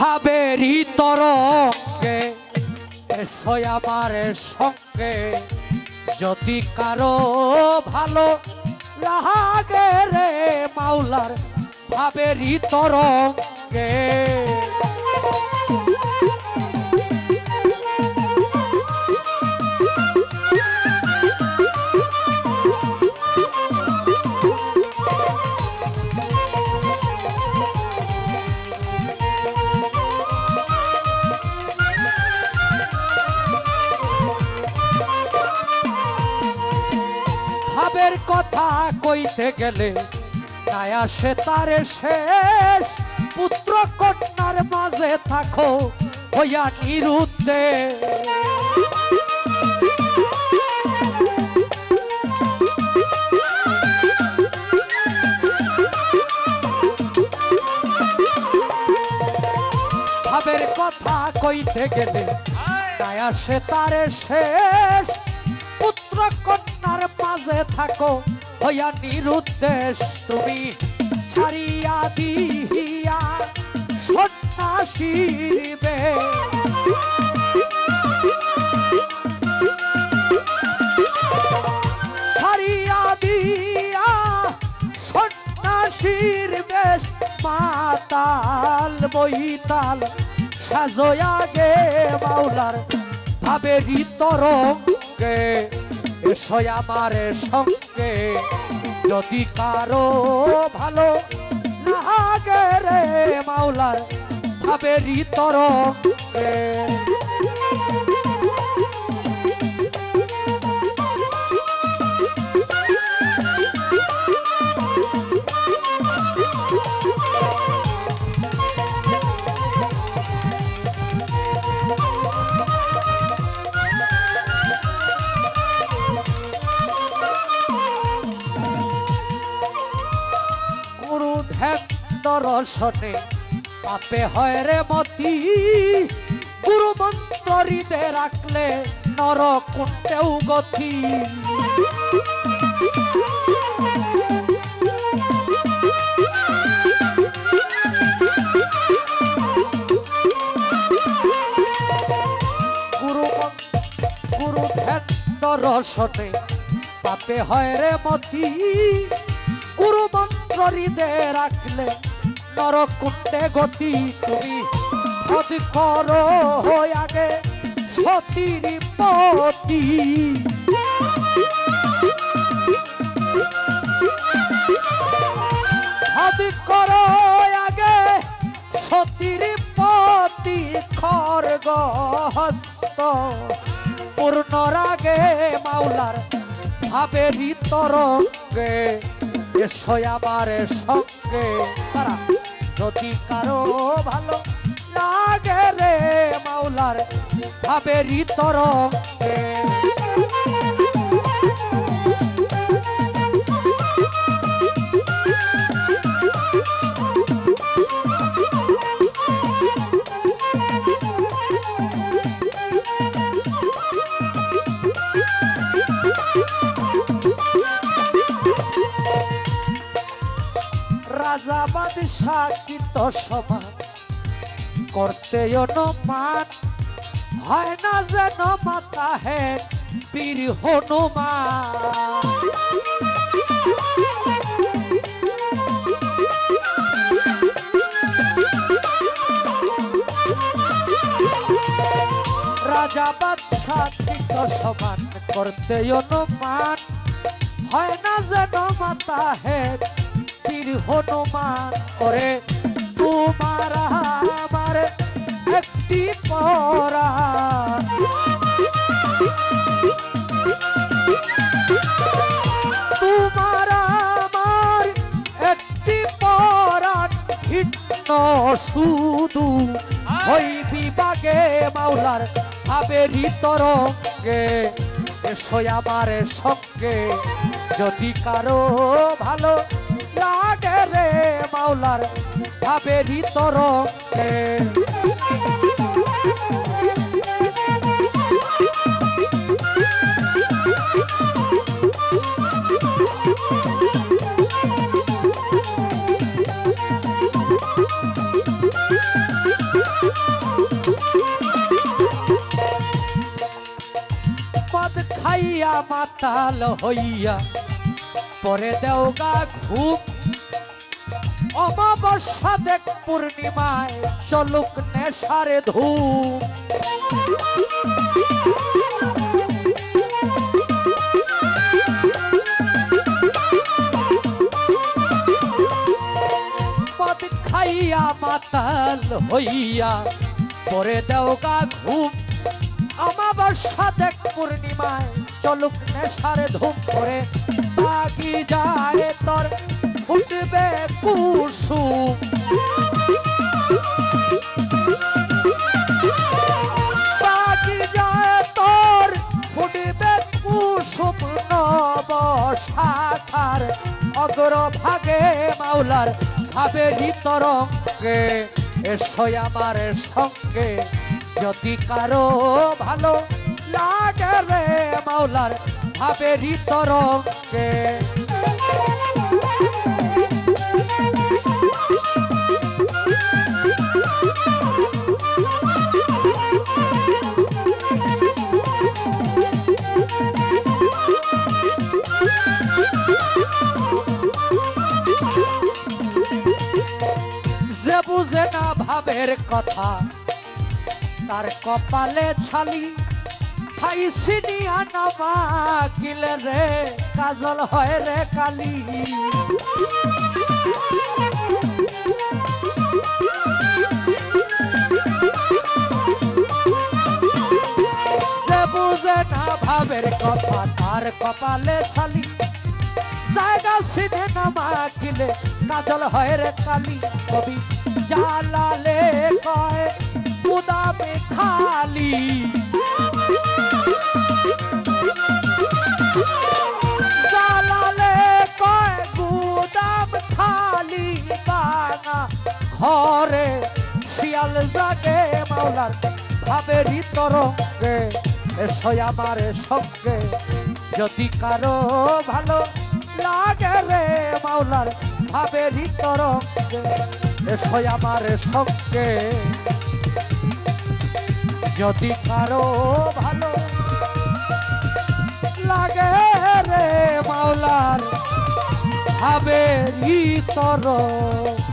ভাবেরই তরঙ্গে এসো আমার সঙ্গে। যদি কারও ভালো লাগে রে মাওলার ভাবেরই তরঙ্গে কথা কইতে গেলে নাই আসে তারে শেষ। পুত্র কন্যার মাঝে থাকো, হইয়া নিরুদ্ধে ভাবের কথা কইতে গেলে নাই আসে তারে শেষ। পুত্র কন্যার মাঝে থাকো, হইয়া নিরুদ্দেশ তুমি। ছাড়িয়া দিহিয়া সন্ন্যাসীবে দিয়া সন্ন্যাসীর মাতাল বইতাল সাজয়া গে, মাওলার ভাবে তরঙ্গে। এসো আমার সঙ্গে। যদি কারও ভালো লাগে রে মাওলার ভাবেরই তরঙ্গে। ধ্যান দর্শনে পাপে হয় রে মতি, গুরু মন্ত্রীতে রাখলে নর কুণ্ঠেও গতি। দর্শনে পাপে হয় রে মতি, গুরু হৃদয়ে রাখলে নরকুণ্ডে গতি তুমি। সদ করো হয়ে আগে সতীর পতি সদ করো আগে সতীর পতি খর্গ হস্ত পূর্ণ রাগে মাওলার ভাবেরই তরঙ্গে এসো আমার সঙ্গে। তারা যদি কারও ভালো লাগে রে মাওলার ভাবেরই তরঙ্গে। রাজা বাদশাহ কীর্ত সমান করতে অনুমান, হয় না যেন মাতা হে বীর হনুমান। রাজা বাদশাহ কীর্ত সমান করতে অনুমান, হয় না যেন মাতা হে বীর হনুমান করে। তোমার আমার একটি পরা। তোমার আমার একটি পরাণ ভিন্ন শুধু ওই বিভাগে মাওলার ভাবেরই তরঙ্গে। এসো সঙ্গে। যদি কারও ভালো লাগে রে মাওলার ভাবেরই তরঙ্গে মাতাল হইয়া পরে দেওগা ঘুম। অমাবস্যা দেখ পূর্ণিমায়, চলুক নেশারে ধূম। খাইয়া মাতাল হইয়া, পরে দেওগা ঘুম। অমাবস্যা দেখ পূর্ণিমায়, চলুক নেশারে ধূম। করে বাগি যায় তোর ফুটবে কুসুম নব শাখার অগ্রভাগে মাওলার ভাবে তরঙ্গে এসই আমার সঙ্গে। যদি কারও ভালো লাগে রে মাওলার ভাবে তরঙ্গে। বুঝে না ভাবের কথা তার কপালে ছালি খাই সিনিয়া নামা কিলে রে, কাজল হয় রে কালি। যে বুঝে না ভাবের কথা, তার কপালে ছালি। জায়গা সিনে নামা কিলে কাজল হয় রে কালি। কবি জালালে কয়, উদামে খালি। জাগে মাওলার ভাবেরই তরঙ্গে, এসো আমার সঙ্গে। যদি কারও ভালো লাগে রে মাওলার ভাবেরই তরঙ্গে, এসো আমার সঙ্গে। যদি কারও ভালো লাগে রে মাওলার ভাবেরই তরঙ্গে